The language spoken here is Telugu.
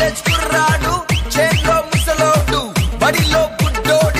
కాలేజ్ కుర్రాడు చేతిలో ముసలోడు. బడిలో బుడ్డోడి